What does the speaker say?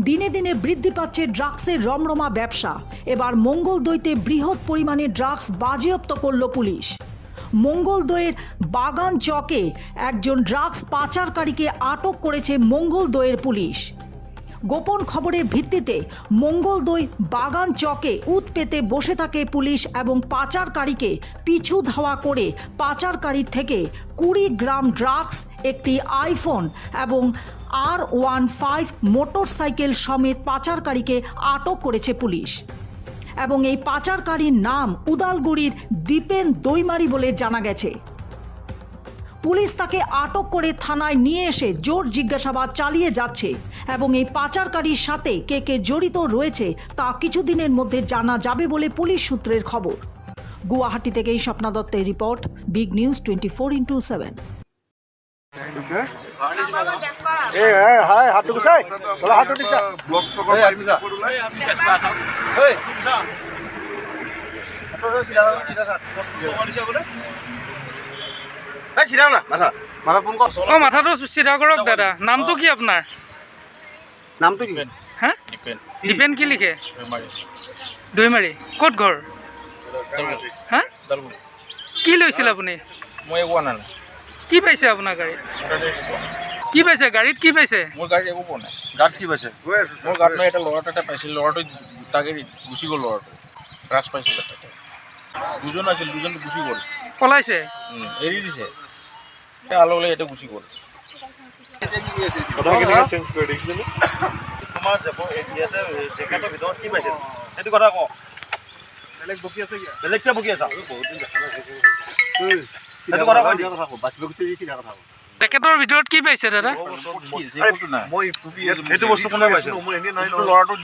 দিনে দিনে বৃদ্ধি পাচ্ছে ড্রাগসের রমরমা ব্যবসা। এবার মঙ্গলদৈতে বৃহৎ পরিমাণে ড্রাগস বাজেয়াপ্ত করল পুলিশ। মঙ্গলদৈয়ের বাগান চকে একজন ড্রাগস পাচারকারীকে আটক করেছে মঙ্গল মঙ্গলদৈয়ের পুলিশ। গোপন খবরের ভিত্তিতে মঙ্গলদৈ বাগান চকে উত পেতে বসে থাকে পুলিশ এবং পাচারকারীকে পিছু ধাওয়া করে পাচারকারীর থেকে কুড়ি গ্রাম ড্রাগস একটি আইফোন এবং আর ওয়ান ফাইভ মোটরসাইকেল সমেত পাচারকারীকে আটক করেছে পুলিশ। এবং এই পাচারকারীর নাম উদালগুড়ির দীপেন দৈমারি বলে জানা গেছে। পুলিশ তাকে আটক করে থানায় নিয়ে এসে জোর জিজ্ঞাসাবাদ চালিয়ে যাচ্ছে এবং এই পাচারকারীর সাথে কে কে জড়িত রয়েছে তা কিছুদিনের মধ্যে জানা যাবে বলে পুলিশ সূত্রের খবর। গুয়াহাটি থেকে এই স্বপ্না দত্তের report big news twenty four into seven হাতটো গুচাই। তলা দিছা ব্লক চকৰ অ মাথাটো চিধা কৰক দাদা। নামটো কি আপোনাৰ? নামটো কি? হা? দীপেন কি লিখে? দৈমাৰী। ক'ত ঘৰ? হা? কি লৈছিল আপুনি? মই একো নাই। কি পাইছে আপোনাৰ গাড়ীত? কি পাইছে? গাড়ীত কি পাইছে? মোৰ গাড়ীত একো পোৱা নাই। গাত কি পাইছে? গৈ আছো মোৰ গাত মই এটা ল'ৰাটো এটা পাইছিলোঁ। ল'ৰাটো তাকে গুচি গ'ল ল'ৰাটো। ৰাজ পাইছিলে তাতে দুজন আছিল দুজন গুচি গ'ল। পলাইছে? এৰি দিছে। এতিয়া আলু ওলাই এতিয়া গুচি গ'ল। তোমাৰ যাব ইয়াতে জেকেটৰ ভিতৰত কি পাইছে? সেইটো কথা কওঁ বেলেগ বকি আছে বেলেগ কিয় বকি আছা? বহুত দিন দেখা নাই। জেকেটৰ ভিতৰত কি পাইছে দাদা?